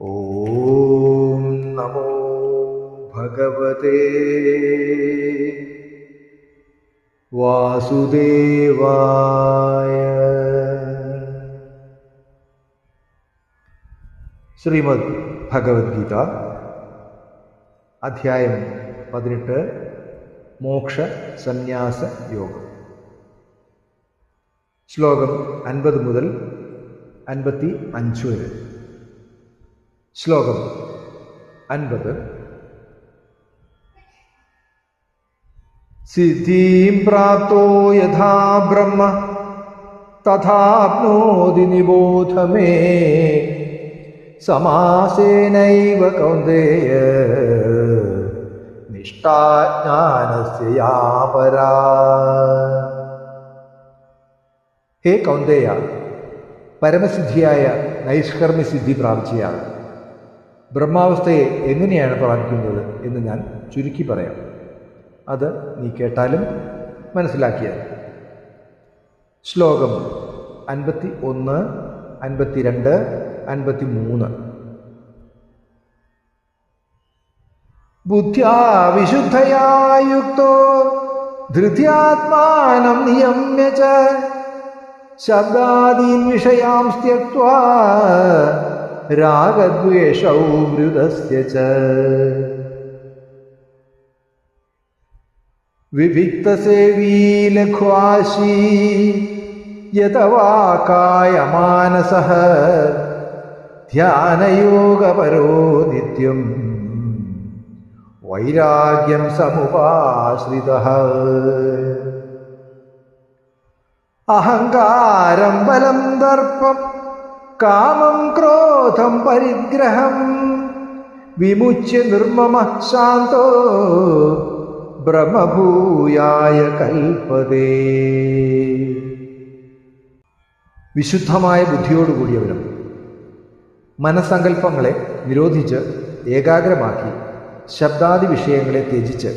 ॐ नमो भगवते वासुदेवाय ശ്രീമദ് ഭഗവത്ഗീത അധ്യായം പതിനെട്ട് മോക്ഷ സന്യാസ യോഗം ശ്ലോകം അൻപത് മുതൽ അൻപത്തി അഞ്ച് വരെ ശ്ലോകം അൻപത് സിദ്ധിം പ്രാപ്തോ യഥാ ബ്രഹ്മ തഥാപ്നോതി നിബോധ മേ സമാസേനൈവ കൗന്ദേയ നിഷ്ഠാജ്ഞാനസ്യ യാ പരാ ഹേ കൗന്ദേയ പരമസിദ്ധിയായ നൈഷ്കർമ്മ്യ സിദ്ധി പ്രാപിച്ചയാൾ ബ്രഹ്മാവസ്ഥയെ എങ്ങനെയാണ് പ്രാപിക്കുന്നത് എന്ന് ഞാൻ ചുരുക്കി പറയാം. അത് നീ കേട്ടാലും മനസ്സിലാക്കിയാൽ. ശ്ലോകം അൻപത്തി ഒന്ന് അൻപത്തിരണ്ട് അൻപത്തി മൂന്ന് ബുദ്ധ്യാ വിശുദ്ധയാ യുക്തോ ധൃത്യാത്മാനം നിയമ്യ ശബ്ദാദീൻ വിഷയാം സ്ത്യക്വാ രാഗദ്വേഷൗ വൃതസ്യ ച. വിവിക്തസേവീ ലഘ്വാശീ യതവാ കായമാനസഃ ധ്യാനയോഗപരോ നിത്യം വൈരാഗ്യം സമുപാശ്രിത. അഹങ്കാരം ബലം ദർപ്പം കാമം ക്രോധം പരിഗ്രഹം. വിമുച്യ നിർമ്മമ ശാന്തോ. ബ്രഹ്മഭൂയായ കൽപ്പതേ വിശുദ്ധമായ ബുദ്ധിയോടുകൂടിയവരും മനസ്സങ്കല്പങ്ങളെ നിരോധിച്ച് ഏകാഗ്രമാക്കി ശബ്ദാദി വിഷയങ്ങളെ ത്യജിച്ച്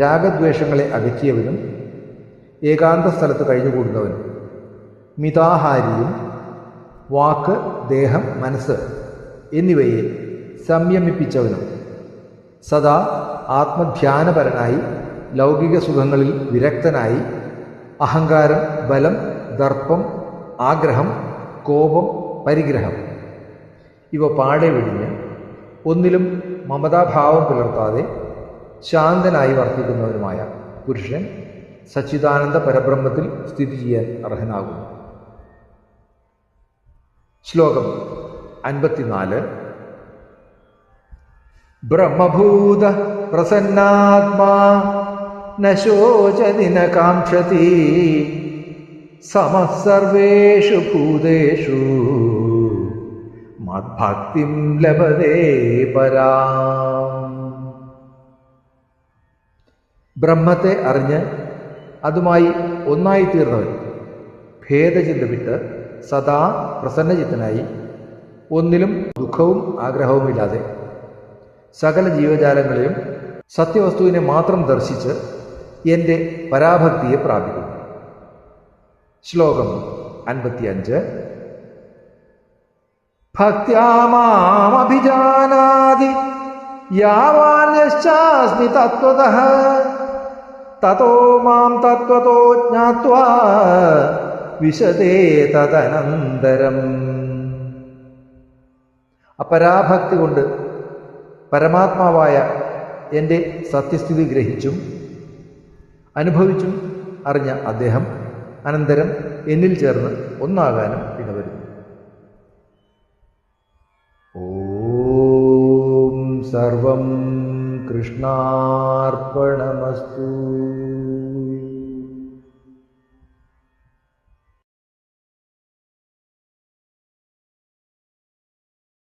രാഗദ്വേഷങ്ങളെ അകറ്റിയവനും ഏകാന്ത സ്ഥലത്ത് കഴിഞ്ഞുകൂടുന്നവനും മിതാഹാരിയും വാക്ക് ദേഹം മനസ്സ് എന്നിവയെ സംയമിപ്പിച്ചവനും സദാ ആത്മധ്യാനപരനായി ലൗകിക സുഖങ്ങളിൽ വിരക്തനായി അഹങ്കാരം ബലം ദർപ്പം ആഗ്രഹം കോപം പരിഗ്രഹം ഇവ പാടെ വെടിഞ്ഞ് ഒന്നിലും മമതാഭാവം പുലർത്താതെ ശാന്തനായി വർത്തിക്കുന്നവനുമായ പുരുഷൻ സച്ചിദാനന്ദ പരബ്രഹ്മത്തിൽ സ്ഥിതി ചെയ്യാൻ അർഹനാകുന്നു. ശ്ലോകം അൻപത്തിനാല്. ബ്രഹ്മഭൂത പ്രസന്നാത്മാ നശോചതി ന കാക്ഷതി സമസർവേഷു ഭൂതേഷു മദ്ഭക്തിം ലഭതേ പരാ. ബ്രഹ്മത്തെ അറിഞ്ഞ് അതുമായി ഒന്നായിത്തീർന്നവൻ ഭേദചിന്ത വിട്ട് സദാ പ്രസന്നചിത്തനായി. ഒന്നിലും ദുഃഖവും ആഗ്രഹവുമില്ലാതെ സകല ജീവജാലങ്ങളെയും സത്യവസ്തുവിനെ മാത്രം ദർശിച്ച് എന്റെ പരാഭക്തിയെ പ്രാപിക്കും ശ്ലോകം അൻപത്തിയഞ്ച്. ഭക്തിയാമാമഭിജാനാതി യാവാന്യശ്ചാസ്മി തത്വത തതോ മാം തത്വതോ ജ്ഞാത്വാ. വിശദേ തദനന്തരം അപരാഭക്തി കൊണ്ട് പരമാത്മാവായ എന്റെ സത്യസ്ഥിതി ഗ്രഹിച്ചും അനുഭവിച്ചും അറിഞ്ഞ അദ്ദേഹം അനന്തരം എന്നിൽ ചേർന്ന് ഒന്നാകാനും ഇടവരുന്നു ഓം സർവം കൃഷ്ണാർപ്പണമസ്തു.